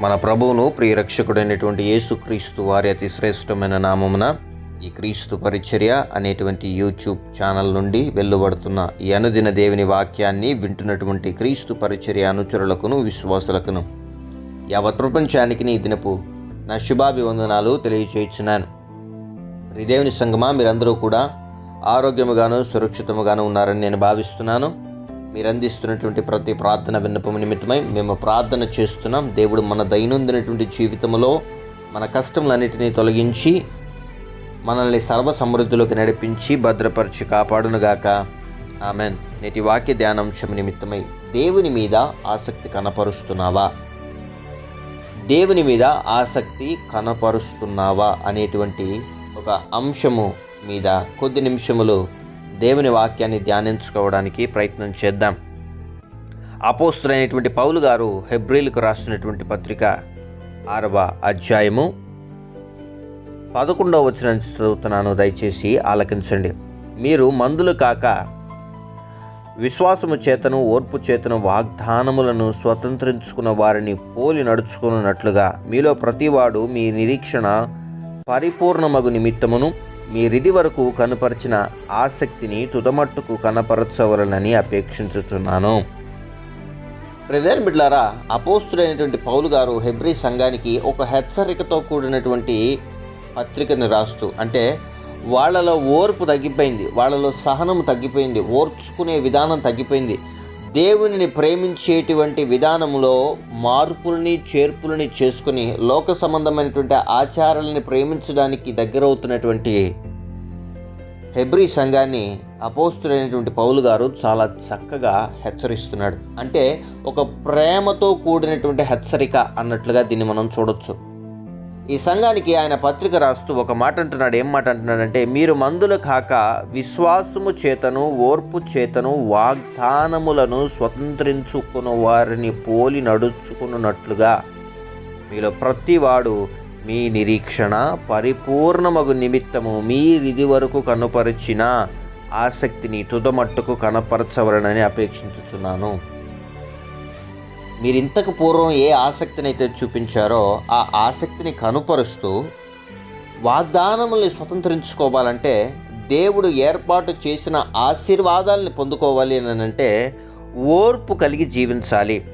మన ప్రభువును ప్రియరక్షకుడైనటువంటి యేసుక్రీస్తు వారి అతి శ్రేష్టమైన నామమున ఈ క్రీస్తు పరిచర్య అనేటువంటి యూట్యూబ్ ఛానల్ నుండి వెలువడుతున్న ఈ అనుదిన దేవుని వాక్యాన్ని వింటున్నటువంటి క్రీస్తు పరిచర్య అనుచరులకును విశ్వాసులకును యావత్ ప్రపంచానికి నీ దినపు నా శుభాభివందనాలు తెలియచేయించున్నాను. దేవుని సంగమా మీరందరూ కూడా ఆరోగ్యముగాను సురక్షితముగాను ఉన్నారని నేను భావిస్తున్నాను. మీరు అందిస్తున్నటువంటి ప్రతి ప్రార్థన విన్నపం నిమిత్తమై మేము ప్రార్థన చేస్తున్నాం. దేవుడు మన దైనందినటువంటి జీవితంలో మన కష్టములన్నిటినీ తొలగించి మనల్ని సర్వ సమృద్ధిలోకి నడిపించి భద్రపరిచి కాపాడునుగాక. ఆమెన్. నేటి వాక్య ధ్యానాంశం నిమిత్తమై దేవుని మీద ఆసక్తి కనపరుస్తున్నావా? దేవుని మీద ఆసక్తి కనపరుస్తున్నావా? అనేటువంటి ఒక అంశము మీద కొద్ది నిమిషములు దేవుని వాక్యాన్ని ధ్యానించుకోవడానికి ప్రయత్నం చేద్దాం. అపోస్తులైనటువంటి పౌలు గారు హెబ్రిల్కు రాసినటువంటి పత్రిక ఆరవ అధ్యాయము పదకొండవ వచ్చిన చదువుతున్నాను దయచేసి ఆలకించండి. మీరు మందులు కాక విశ్వాసము చేతను ఓర్పు చేతను వాగ్దానములను స్వతంత్రించుకున్న వారిని పోలి నడుచుకున్నట్లుగా మీలో ప్రతివాడు మీ నిరీక్షణ పరిపూర్ణమగు నిమిత్తమును మీరిది వరకు కనపరిచిన ఆసక్తిని తుదమట్టుకు కనపరచవలనని అపేక్షించుతున్నాను ప్రధాన బిడ్లారా అపోస్తుడైనటువంటి పౌలు గారు హెబ్రి సంఘానికి ఒక హెచ్చరికతో కూడినటువంటి పత్రికని రాస్తూ అంటే వాళ్ళలో ఓర్పు తగ్గిపోయింది వాళ్ళలో సహనం తగ్గిపోయింది ఓర్చుకునే విధానం తగ్గిపోయింది. దేవునిని ప్రేమించేటువంటి విధానంలో మార్పుల్ని చేర్పులని చేసుకుని లోక సంబంధమైనటువంటి ఆచారాలని ప్రేమించడానికి దగ్గరవుతున్నటువంటి హెబ్రి సంఘాన్ని అపోస్తుడైనటువంటి పౌలు గారు చాలా చక్కగా హెచ్చరిస్తున్నాడు. అంటే ఒక ప్రేమతో కూడినటువంటి హెచ్చరిక అన్నట్లుగా దీన్ని మనం చూడొచ్చు. ఈ సంఘానికి ఆయన పత్రిక రాస్తూ ఒక మాట అంటున్నాడు. ఏం మాట అంటున్నాడంటే మీరు మందులు కాక విశ్వాసము చేతను ఓర్పు చేతను వాగ్దానములను స్వతంత్రించుకున్న వారిని పోలి నడుచుకున్నట్లుగా మీలో ప్రతివాడు మీ నిరీక్షణ పరిపూర్ణమగు నిమిత్తము మీరిది వరకు కనుపరిచిన ఆసక్తిని తుదమట్టుకు కనపరచవలనని అపేక్షించుచున్నాను. మీరు ఇంతకు పూర్వం ఏ ఆసక్తిని అయితే చూపించారో ఆ ఆసక్తిని కనుపరుస్తూ వాగ్దానముల్ని స్వతంత్రించుకోవాలంటే దేవుడు ఏర్పాటు చేసిన ఆశీర్వాదాలని పొందుకోవాలి అని అంటే ఓర్పు కలిగి జీవించాలి.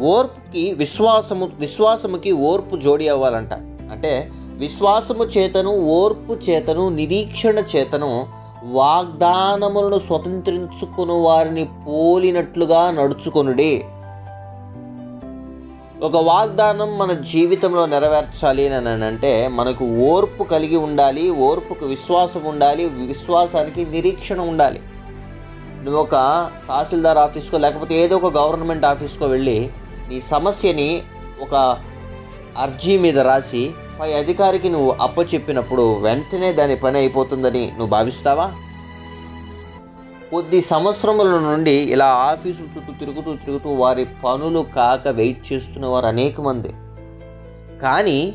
ఓర్పుకి విశ్వాసము విశ్వాసముకి ఓర్పు జోడి అవ్వాలంట. అంటే విశ్వాసము చేతను ఓర్పు చేతను నిరీక్షణ చేతను వాగ్దానములను స్వతంత్రించుకుని వారిని పోలినట్లుగా నడుచుకొనుడి. ఒక వాగ్దానం మన జీవితంలో నెరవేర్చాలి అని అంటే మనకు ఓర్పు కలిగి ఉండాలి ఓర్పుకు విశ్వాసం ఉండాలి విశ్వాసానికి నిరీక్షణ ఉండాలి. నువ్వు ఒక తహసీల్దార్ ఆఫీస్కో లేకపోతే ఏదో ఒక గవర్నమెంట్ ఆఫీస్కో వెళ్ళి నీ సమస్యని ఒక అర్జీ మీద రాసి పై అధికారికి నువ్వు అప్పచెప్పినప్పుడు వెంటనే దాని పని అయిపోతుందని నువ్వు భావిస్తావా? కొద్ది సంవత్సరముల నుండి ఇలా ఆఫీసు చుట్టూ తిరుగుతూ తిరుగుతూ వారి పనులు కాక వెయిట్ చేస్తున్న వారు అనేక మంది. కానీ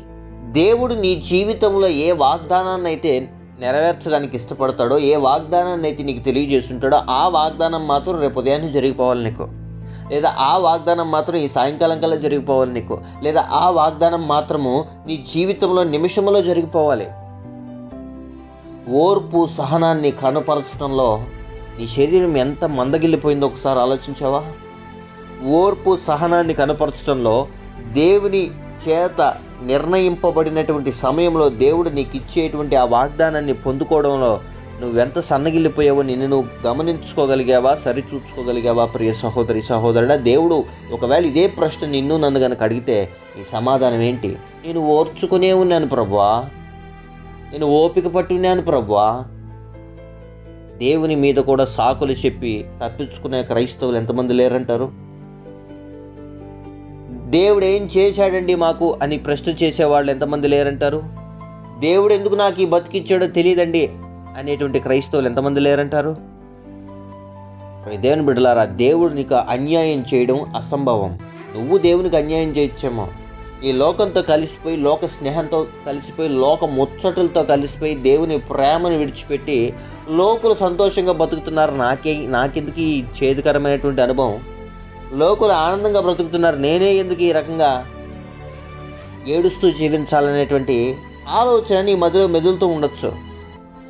దేవుడు నీ జీవితంలో ఏ వాగ్దానాన్ని అయితే నెరవేర్చడానికి ఇష్టపడతాడో ఏ వాగ్దానాన్ని అయితే నీకు తెలియజేస్తుంటాడో ఆ వాగ్దానం మాత్రం రేపు ఉదయాన్నే జరిగిపోవాలి నీకు. లేదా ఆ వాగ్దానం మాత్రం ఈ సాయంకాలం కల్లా జరిగిపోవాలి నీకు. లేదా ఆ వాగ్దానం మాత్రము నీ జీవితంలో నిమిషంలో జరిగిపోవాలి. ఓర్పు సహనాన్ని కనపరచడంలో నీ శరీరం ఎంత మందగిల్లిపోయిందో ఒకసారి ఆలోచించావా? ఓర్పు సహనాన్ని కనపరచడంలో దేవుని చేత నిర్ణయింపబడినటువంటి సమయంలో దేవుడు నీకు ఇచ్చేటువంటి ఆ వాగ్దానాన్ని పొందుకోవడంలో నువ్వెంత సన్నగిల్లిపోయావో నిన్ను నువ్వు గమనించుకోగలిగావా సరిచూచుకోగలిగావా ప్రియ సహోదరి సహోదరుడా? దేవుడు ఒకవేళ ఇదే ప్రశ్న నిన్ను నన్ను కనుక అడిగితే నీ సమాధానం ఏంటి? నేను ఓర్చుకునే ఉన్నాను ప్రభువా. నేను ఓపిక పట్టి ఉన్నాను ప్రభువా. దేవుని మీద కూడా సాకులు చెప్పి తప్పించుకునే క్రైస్తవులు ఎంతమంది లేరంటారు? దేవుడు ఏం చేశాడండి మాకు అని ప్రశ్న చేసేవాళ్ళు ఎంతమంది లేరంటారు? దేవుడు ఎందుకు నాకు ఈ బతికిచ్చాడో తెలియదండి అనేటువంటి క్రైస్తవులు ఎంతమంది లేరంటారు? దేవుని బిడ్డలారా దేవుడు నీకు అన్యాయం చేయడం అసంభవం. నువ్వు దేవునికి అన్యాయం చేయొచ్చేమో. ఈ లోకంతో కలిసిపోయి లోక స్నేహంతో కలిసిపోయి లోక ముచ్చటలతో కలిసిపోయి దేవుని ప్రేమను విడిచిపెట్టి లోకులు సంతోషంగా బతుకుతున్నారు నాకే నాకెందుకు ఈ చేదుకరమైనటువంటి అనుభవం? లోకులు ఆనందంగా బ్రతుకుతున్నారు. నేనే ఎందుకు ఈ రకంగా ఏడుస్తూ జీవించాలనేటువంటి ఆలోచన నీ మధ్యలో మెదులుతూ ఉండొచ్చు.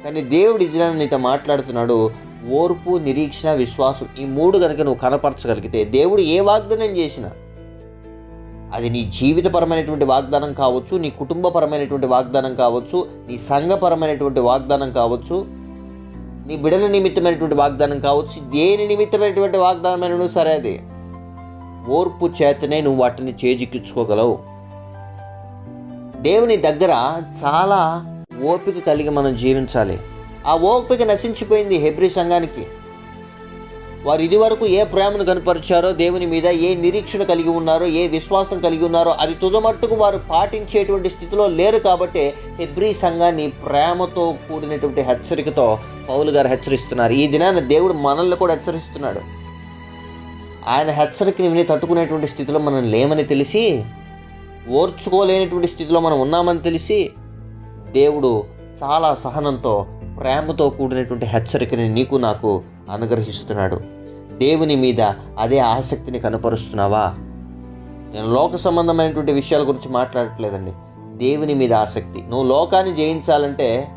కానీ దేవుడు ఇది నీతో మాట్లాడుతున్నాడు. ఓర్పు నిరీక్షణ విశ్వాసం ఈ మూడు కనుక నువ్వు కనపరచగలిగితే దేవుడు ఏ వాగ్దానం చేసినా అది నీ జీవితపరమైనటువంటి వాగ్దానం కావచ్చు నీ కుటుంబపరమైనటువంటి వాగ్దానం కావచ్చు నీ సంఘపరమైనటువంటి వాగ్దానం కావచ్చు నీ బిడల నిమిత్తమైనటువంటి వాగ్దానం కావచ్చు దేని నిమిత్తమైనటువంటి వాగ్దానమైన సరే అది. ఓర్పు చేతనే నువ్వు వాటిని చేజిక్కించుకోగలవు. దేవుని దగ్గర చాలా ఓపిక కలిగి మనం జీవించాలి. ఆ ఓపిక నశించిపోయింది హెబ్రి సంఘానికి. వారు ఇదివరకు ఏ ప్రేమను కనపరిచారో దేవుని మీద ఏ నిరీక్షణ కలిగి ఉన్నారో ఏ విశ్వాసం కలిగి ఉన్నారో అది తుదమట్టుకు వారు పాటించేటువంటి స్థితిలో లేరు కాబట్టి హెబ్రీ సంఘాన్ని ప్రేమతో కూడినటువంటి హెచ్చరికతో పౌలు గారు హెచ్చరిస్తున్నారు. ఈ దినాన దేవుడు మనల్ని కూడా హెచ్చరిస్తున్నాడు. ఆయన హెచ్చరికని విని తట్టుకునేటువంటి స్థితిలో మనం లేమని తెలిసి ఓర్చుకోలేనటువంటి స్థితిలో మనం ఉన్నామని తెలిసి దేవుడు చాలా సహనంతో ప్రేమతో కూడినటువంటి హెచ్చరికని నీకు నాకు అనుగ్రహిస్తున్నాడు. దేవుని మీద అదే ఆసక్తిని కనపరుస్తున్నావా? నేను లోక సంబంధమైనటువంటి విషయాల గురించి మాట్లాడట్లేదండి. దేవుని మీద ఆసక్తి. నువ్వు లోకాన్ని జయించాలంటే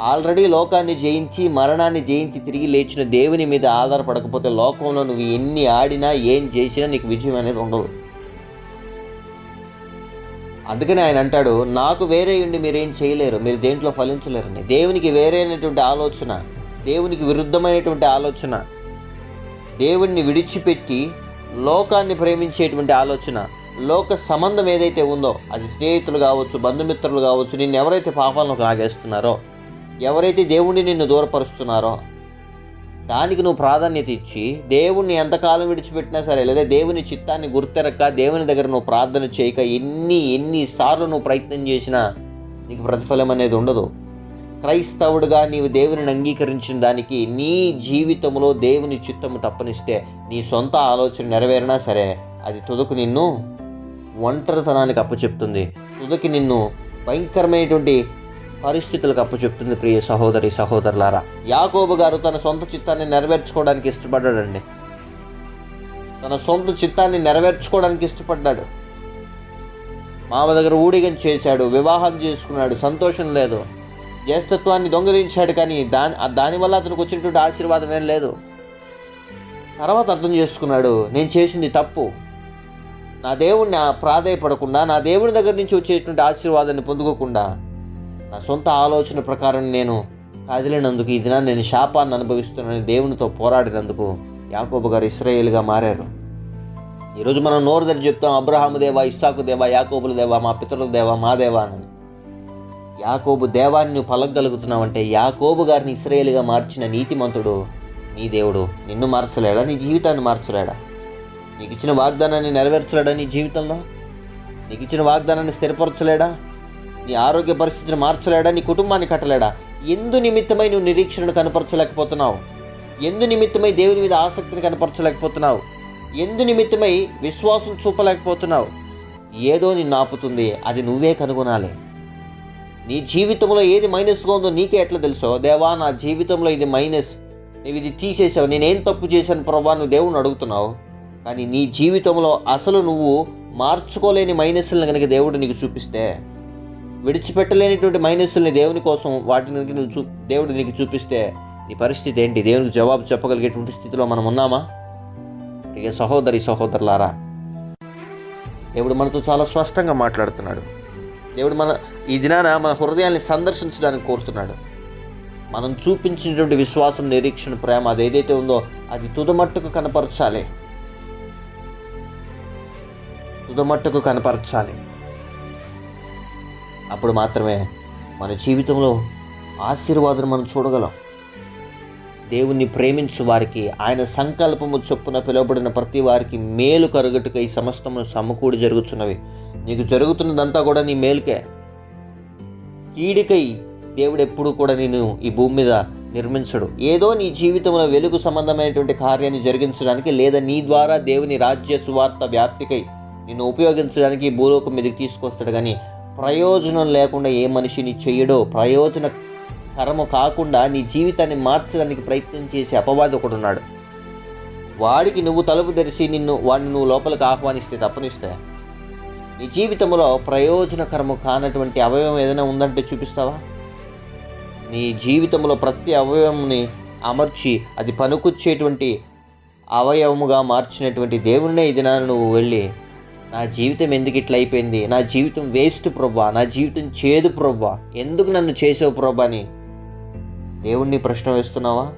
ఆల్రెడీ లోకాన్ని జయించి మరణాన్ని జయించి తిరిగి లేచిన దేవుని మీద ఆధారపడకపోతే లోకంలో నువ్వు ఎన్ని ఆడినా ఏం చేసినా నీకు విజయం అనేది ఉండదు. అందుకని ఆయన అంటాడు నాకు వేరే ఉండి మీరేం చేయలేరు. మీరు దేంట్లో ఫలించలేరని దేవునికి వేరైనటువంటి ఆలోచన. దేవునికి విరుద్ధమైనటువంటి ఆలోచన దేవుణ్ణి విడిచిపెట్టి లోకాన్ని ప్రేమించేటువంటి ఆలోచన లోక సంబంధం ఏదైతే ఉందో అది స్నేహితులు కావచ్చు బంధుమిత్రులు కావచ్చు నిన్ను ఎవరైతే పాపాలను లాగేస్తున్నారో ఎవరైతే దేవుణ్ణి నిన్ను దూరపరుస్తున్నారో దానికి నువ్వు ప్రాధాన్యత ఇచ్చి దేవుణ్ణి ఎంతకాలం విడిచిపెట్టినా సరే లేదా దేవుని చిత్తాన్ని గుర్తెరక్క దేవుని దగ్గర నువ్వు ప్రార్థన చేయక ఎన్ని ఎన్నిసార్లు నువ్వు ప్రయత్నం చేసినా నీకు ప్రతిఫలం అనేది ఉండదు. క్రైస్తవుడుగా నీవు దేవుని అంగీకరించిన దానికి నీ జీవితంలో దేవుని చిత్తము తప్పనిస్తే నీ సొంత ఆలోచన నెరవేరినా సరే అది తుదకు నిన్ను ఒంటరితనానికి అప్పచెప్తుంది. తుదకి నిన్ను భయంకరమైనటువంటి పరిస్థితులకు అప్పచెప్తుంది ప్రియ సహోదరి సహోదరులారా. యాకోబు గారు తన సొంత చిత్తాన్ని నెరవేర్చుకోవడానికి ఇష్టపడ్డాడండి. తన సొంత చిత్తాన్ని నెరవేర్చుకోవడానికి ఇష్టపడ్డాడు. మామ దగ్గర ఊడిగం చేశాడు వివాహం చేసుకున్నాడు సంతోషం లేదు. జ్యేష్ఠత్వాన్ని దొంగలించాడు కానీ దాని దానివల్ల అతనికి వచ్చినటువంటి ఆశీర్వాదం ఏం లేదు. తర్వాత అర్థం చేసుకున్నాడు నేను చేసింది తప్పు. నా దేవుణ్ణి ప్రాధాయపడకుండా నా దేవుని దగ్గర నుంచి వచ్చేటువంటి ఆశీర్వాదాన్ని పొందుకోకుండా నా సొంత ఆలోచన ప్రకారం నేను కదిలినందుకు ఈ దినాన్ని నేను శాపాన్ని అనుభవిస్తున్నానని దేవునితో పోరాడినందుకు యాకోబు గారు ఇస్రాయేల్గా మారారు. ఈరోజు మనం నోరు దగ్గర చెప్తాం అబ్రహాము దేవా ఇస్సాకు దేవా యాకోబుల దేవా మా పితరుల దేవా మా దేవా అని. యాకోబు దేవాన్ని నువ్వు పలకగలుగుతున్నావంటే యాకోబు గారిని ఇస్రాయేల్గా మార్చిన నీతిమంతుడు నీ దేవుడు. నిన్ను మార్చలేడా? నీ జీవితాన్ని మార్చలేడా? నీకు ఇచ్చిన వాగ్దానాన్ని నెరవేర్చలేడా నీ జీవితంలో? నీకు ఇచ్చిన వాగ్దానాన్ని స్థిరపరచలేడా? నీ ఆరోగ్య పరిస్థితిని మార్చలేడా? నీ కుటుంబాన్ని కట్టలేడా? ఎందు నిమిత్తమై నువ్వు నిరీక్షణను కనపరచలేకపోతున్నావు? ఎందు నిమిత్తమై దేవుని మీద ఆసక్తిని కనపరచలేకపోతున్నావు? ఎందు నిమిత్తమై విశ్వాసం చూపలేకపోతున్నావు? ఏదో నిన్ను ఆపుతుంది. అది నువ్వే కనుగొనాలి. నీ జీవితంలో ఏది మైనస్గా ఉందో నీకే ఎట్లా తెలుసో? దేవా నా జీవితంలో ఇది మైనస్ నువ్వు ఇది తీసేసావు. నేనేం తప్పు చేశాను ప్రభా నువ్వు దేవుని అడుగుతున్నావు. కానీ నీ జీవితంలో అసలు నువ్వు మార్చుకోలేని మైనస్లను కనుక దేవుడు నీకు చూపిస్తే విడిచిపెట్టలేనిటువంటి మైనస్సుల్ని దేవుని కోసం వాటిని నువ్వు చూ దేవుడు నీకు చూపిస్తే నీ పరిస్థితి ఏంటి? దేవునికి జవాబు చెప్పగలిగేటువంటి స్థితిలో మనం ఉన్నామా? ఇక సహోదరి సహోదరులారా దేవుడు మనతో చాలా స్పష్టంగా మాట్లాడుతున్నాడు. దేవుడు మన ఈ దినాన మన హృదయాన్ని సందర్శించడానికి కోరుతున్నాడు. మనం చూపించినటువంటి విశ్వాసం నిరీక్షణ ప్రేమ అది ఏదైతే ఉందో అది తుదమట్టుకు కనపరచాలి. తుదమట్టుకు కనపరచాలి. అప్పుడు మాత్రమే మన జీవితంలో ఆశీర్వాదం మనం చూడగలం. దేవుణ్ణి ప్రేమించు వారికి ఆయన సంకల్పము చొప్పున పిలువబడిన ప్రతి వారికి మేలు కరుగట్టుకై సమస్తము సమకూడి జరుగుతున్నవి. నీకు జరుగుతున్నదంతా కూడా నీ మేలుకే. కీడికై దేవుడు ఎప్పుడు కూడా నేను ఈ భూమి మీద నిర్మించడు. ఏదో నీ జీవితంలో వెలుగు సంబంధమైనటువంటి కార్యాన్ని జరిగించడానికి లేదా నీ ద్వారా దేవుని రాజ్య సువార్త వ్యాప్తికై నిన్ను ఉపయోగించడానికి భూలోకం మీదకి తీసుకొస్తాడు. కానీ ప్రయోజనం లేకుండా ఏ మనిషిని చేయడో ప్రయోజన కరము కాకుండా నీ జీవితాన్ని మార్చడానికి ప్రయత్నం చేసే అపవాది ఒకడు ఉన్నాడు. వాడికి నువ్వు తలుపు తెరిచి నిన్ను వాడిని నువ్వు లోపలికి ఆహ్వానిస్తే తప్పనిస్తే నీ జీవితంలో ప్రయోజనకరము కానటువంటి అవయవం ఏదైనా ఉందంటే చూపిస్తావా? నీ జీవితంలో ప్రతి అవయవంని అమర్చి అది పనికొచ్చేటువంటి అవయవముగా మార్చినటువంటి దేవుణ్ణే ఇది నా నువ్వు వెళ్ళి నా జీవితం ఎందుకు ఇట్లా అయిపోయింది? నా జీవితం వేస్ట్ ప్రభా నా జీవితం చేదు ప్రభా ఎందుకు నన్ను చేసావు ప్రభా అని దేవుణ్ణి ప్రశ్న వేస్తున్నావా?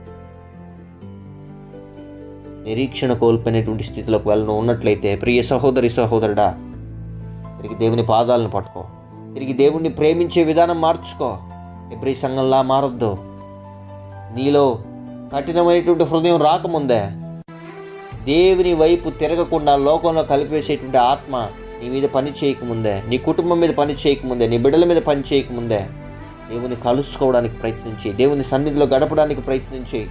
నిరీక్షణ కోల్పోయినటువంటి స్థితిలోకి వెళ్ళ ఉన్నట్లయితే ప్రియ సహోదరి సహోదరుడా తిరిగి దేవుని పాదాలను పట్టుకో. తిరిగి దేవుణ్ణి ప్రేమించే విధానం మార్చుకో. ఎబ్రి సంఘంలా మారొద్దు. నీలో కఠినమైనటువంటి హృదయం రాకముందే దేవుని వైపు తిరగకుండా లోకంలో కలిపేసేటువంటి ఆత్మ నీ మీద పని చేయకముందే నీ కుటుంబం మీద పని చేయకముందే నీ బిడ్డల మీద పని చేయకముందే దేవుని కలుసుకోవడానికి ప్రయత్నించి దేవుని సన్నిధిలో గడపడానికి ప్రయత్నించి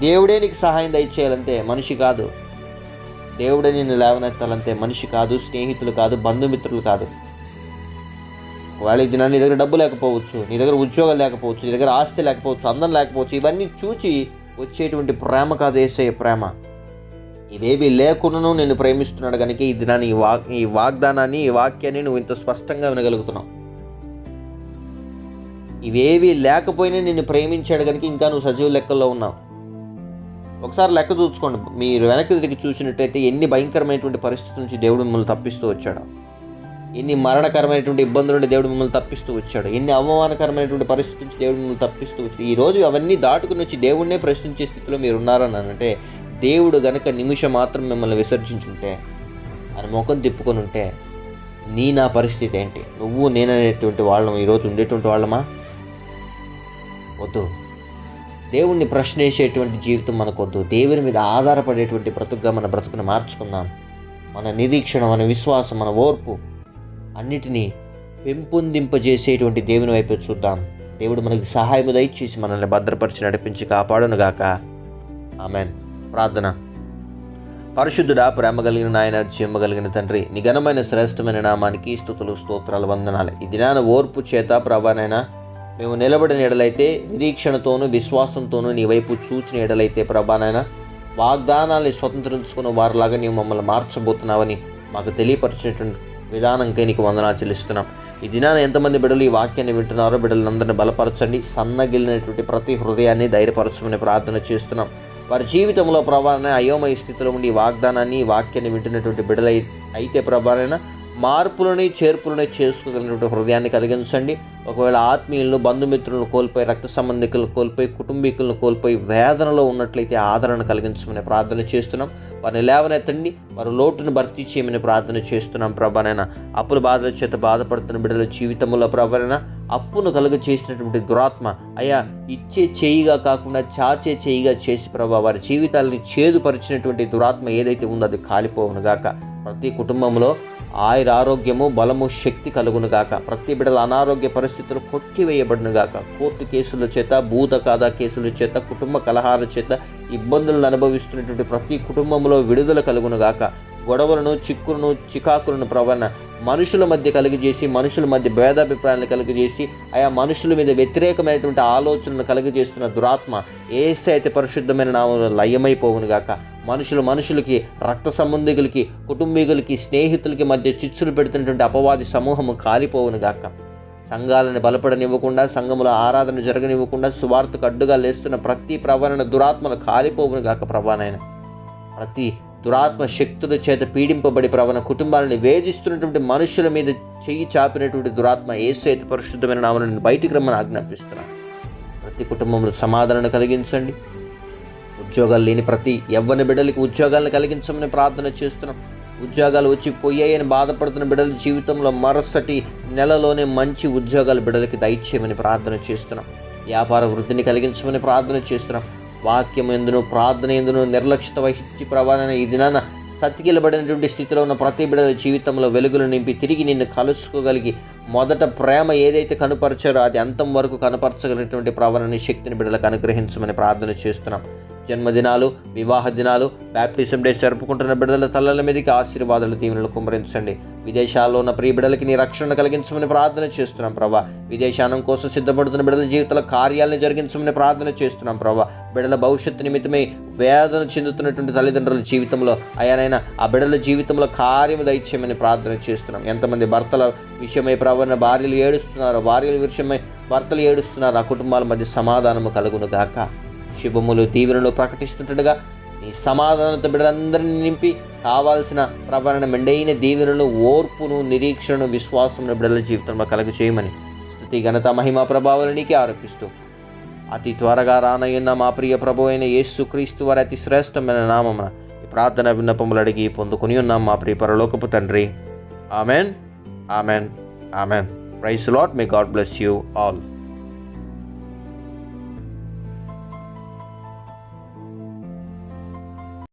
దేవుడే నీకు సహాయం దయచేయాలంతే మనిషి కాదు. దేవుడే నిన్ను లేవనెత్తాలంటే మనిషి కాదు స్నేహితులు కాదు బంధుమిత్రులు కాదు. ఒకవేళ ఇది నీ దగ్గర డబ్బు లేకపోవచ్చు నీ దగ్గర ఉద్యోగం లేకపోవచ్చు నీ దగ్గర ఆస్తి లేకపోవచ్చు అందం లేకపోవచ్చు ఇవన్నీ చూచి వచ్చేటువంటి ప్రేమ కాదు వేసే ప్రేమ. ఇవేవి లేకుండాను నేను ప్రేమిస్తున్నాడు కనుక ఈ దినాన్ని ఈ వాక్ ఈ వాగ్దానాన్ని ఈ వాక్యాన్ని నువ్వు ఇంత స్పష్టంగా వినగలుగుతున్నావు. ఇవేవి లేకపోయినా నిన్ను ప్రేమించాడు కనుక ఇంకా నువ్వు సజీవ లెక్కల్లో ఉన్నావు. ఒకసారి లెక్క చూసుకోండి. మీరు వెనక్కి తిరిగి చూసినట్టయితే ఎన్ని భయంకరమైనటువంటి పరిస్థితుల నుంచి దేవుడు మిమ్మల్ని తప్పిస్తూ వచ్చాడు. ఎన్ని మరణకరమైనటువంటి ఇబ్బందుల నుండి దేవుడు మిమ్మల్ని తప్పిస్తూ వచ్చాడు. ఎన్ని అవమానకరమైనటువంటి పరిస్థితి నుంచి దేవుడు మిమ్మల్ని తప్పిస్తూ వచ్చాడు. ఈ రోజు అవన్నీ దాటుకుని వచ్చి దేవుడినే ప్రశ్నించే స్థితిలో మీరు ఉన్నారని అంటే దేవుడు గనక నిమిషం మాత్రం మిమ్మల్ని విసర్జించుంటే ఆయన ముఖం తిప్పుకొని ఉంటే నీ నా పరిస్థితి ఏంటి? నువ్వు నేననేటువంటి వాళ్ళం ఈరోజు ఉండేటువంటి వాళ్ళమా? వద్దు. దేవుణ్ణి ప్రశ్నించేటువంటి జీవితం మనకొద్దు దేవుని మీద ఆధారపడేటువంటి బ్రతుకుగా మన బ్రతుకుని మార్చుకుందాం. మన నిరీక్షణ మన విశ్వాసం మన ఓర్పు అన్నిటినీ పెంపొందింపజేసేటువంటి దేవుని వైపు చూద్దాం. దేవుడు మనకి సహాయం దయచేసి మనల్ని భద్రపరిచి నడిపించి కాపాడునుగాక. ఆమెన్. ప్రార్థన. పరిశుద్ధుడా ప్రేమ కలిగిన నాయన జీవ కలిగిన తండ్రి నిఘనమైన శ్రేష్టమైన నామానికి స్థుతులు స్తోత్రాలు వందనాలు. ఈ దినాన ఓర్పు చేత ప్రభానైనా మేము నిలబడిన ఎడలైతే నిరీక్షణతోనూ విశ్వాసంతోనూ నీ వైపు చూచిన ఎడలైతే ప్రభానైనా వాగ్దానాన్ని స్వతంత్రించుకున్న వారిలాగా నీవు మమ్మల్ని మార్చబోతున్నావని మాకు తెలియపరిచినటువంటి విధానంకై నీకు వందనా చెల్లిస్తున్నాం. ఈ దినాన ఎంతమంది బిడ్డలు ఈ వాక్యాన్ని వింటున్నారో బిడ్డలందరినీ బలపరచండి. సన్నగిలినటువంటి ప్రతి హృదయాన్ని ధైర్యపరచమని ప్రార్థన చేస్తున్నాం. వారి జీవితంలో ప్రభాన అయోమయ స్థితిలో ఉండి ఈ వాగ్దానాన్ని ఈ వాక్యాన్ని వింటున్నటువంటి బిడ్డలై అయితే ప్రభానైనా మార్పులని చేర్పులని చేసుకోగలిగినటువంటి హృదయాన్ని కలిగించండి. ఒకవేళ ఆత్మీయులను బంధుమిత్రులను కోల్పోయి రక్త సంబంధికులను కోల్పోయి కుటుంబీకులను కోల్పోయి వేదనలో ఉన్నట్లయితే ఆదరణ కలిగించమని ప్రార్థన చేస్తున్నాం. వారిని లేవనెత్తండి. వారి లోటును భర్తీ చేయమని ప్రార్థన చేస్తున్నాం ప్రభానైనా. అప్పుల బాధల చేత బాధపడుతున్న బిడ్డల జీవితంలో ప్రభానైనా అప్పును కలుగ చేసినటువంటి దురాత్మ అయ్యా ఇచ్చే చేయిగా కాకుండా చాచే చేయిగా చేసి ప్రభా వారి జీవితాలని చేదుపరిచినటువంటి దురాత్మ ఏదైతే ఉందో అది కాలిపోవును గాక. ప్రతి కుటుంబంలో ఆయుర ఆరోగ్యము బలము శక్తి కలుగునుగాక ప్రతి బిడల అనారోగ్య పరిస్థితులు కొట్టివేయబడునుగాక కోర్టు కేసుల చేత భూత కాదా కేసుల చేత కుటుంబ కలహాల చేత ఇబ్బందులను అనుభవిస్తున్నటువంటి ప్రతి కుటుంబంలో విడుదల కలుగును గాక. గొడవలను చిక్కులను చికాకులను ప్రవణ మనుషుల మధ్య కలుగజేసి మనుషుల మధ్య భేదాభిప్రాయాలను కలుగజేసి ఆయా మనుషుల మీద వ్యతిరేకమైనటువంటి ఆలోచనలు కలుగజేస్తున్న దురాత్మ ఏసే అయితే పరిశుద్ధమైన నామంలో లయమైపోవును గాక. మనుషులు మనుషులకి రక్త సంబంధికులకి కుటుంబీకులకి స్నేహితులకి మధ్య చిచ్చులు పెడుతున్నటువంటి అపవాది సమూహము కాలిపోవును గాక. సంఘాలను బలపడనివ్వకుండా సంఘముల ఆరాధన జరగనివ్వకుండా సువార్తకు అడ్డుగా లేస్తున్న ప్రతి ప్రవరణ దురాత్మలు కాలిపోవును గాక ప్రభానైనా ప్రతి దురాత్మ శక్తుల చేత పీడింపబడి ప్రవణ కుటుంబాలను వేధిస్తున్నటువంటి మనుషుల మీద చెయ్యి చాపినటువంటి దురాత్మ ఏసైతే పరిశుద్ధమైన నామను బయటికి రమ్మని ఆజ్ఞాపిస్తున్నాను. ప్రతి కుటుంబంలో సమాధానం కలిగించండి. ఉద్యోగాలు లేని ప్రతి ఎవ్వని బిడ్డలకి ఉద్యోగాలను కలిగించమని ప్రార్థన చేస్తున్నాం. ఉద్యోగాలు వచ్చి పోయాయని బాధపడుతున్న బిడ్డల జీవితంలో మరుసటి నెలలోనే మంచి ఉద్యోగాలు బిడ్డలకి దయచేయమని ప్రార్థన చేస్తున్నాం. వ్యాపార వృద్ధిని కలిగించమని ప్రార్థన చేస్తున్నాం. వాక్యం ఎందును ప్రార్థన ఎందును నిర్లక్ష్యత వహించి ప్రవాణ ఈ దినాన సతికిలబడినటువంటి స్థితిలో ఉన్న ప్రతి బిడ్డల జీవితంలో వెలుగులు నింపి తిరిగి నిన్ను కలుసుకోగలిగి మొదట ప్రేమ ఏదైతే కనుపరిచారో అది అంతం వరకు కనపరచగలిగినటువంటి ప్రవణని శక్తిని బిడ్డలకు అనుగ్రహించమని ప్రార్థన చేస్తున్నాం. జన్మదినాలు వివాహ దినాలు బ్యాప్టిజం డేస్ జరుపుకుంటున్న బిడ్డల తల్లల మీదకి ఆశీర్వాదాలు దీవెనలు కుమరించండి విదేశాల్లో ఉన్న ప్రియ బిడ్డలకి నీ రక్షణ కలిగించమని ప్రార్థన చేస్తున్నాం ప్రభా. విదేశానం కోసం సిద్ధపడుతున్న బిడ్డల జీవితాల కార్యాలను జరిగించమని ప్రార్థన చేస్తున్నాం ప్రభా. బిడ్డల భవిష్యత్తు నిమిత్తమై వేదన చెందుతున్నటువంటి తల్లిదండ్రుల జీవితంలో అయానైనా ఆ బిడ్డల జీవితంలో కార్యము దయచేయమని ప్రార్థన చేస్తున్నాం. ఎంతమంది భర్తల విషయమై ప్రవణ భార్యలు ఏడుస్తున్నారు భార్యల విషయమై భర్తలు ఏడుస్తున్నారు ఆ కుటుంబాల మధ్య సమాధానము కలుగును గాక. శుభములు దీవెనలు ప్రకటిస్తుండగా నీ సమాధానంతో బిడ్డలందరినీ నింపి కావాల్సిన ప్రవరణ మెండైన దీవెనలు ఓర్పును నిరీక్షణను విశ్వాసమును బిడ్డల జీవితంలో కలుగు చేయమని స్థుతి ఘనత మహిమ ప్రభావాలు నీకే ఆరోపిస్తూ అతి త్వరగా రానయ్యున్న మా ప్రియ ప్రభు అయిన యేసు క్రీస్తు వారి అతి శ్రేష్టమైన నామమున ఈ ప్రార్థన విన్నపములు అడిగి పొందుకుని ఉన్నాం మా ప్రియ పరలోకపు తండ్రి. Amen. Amen. Amen. Praise lord may god bless you all.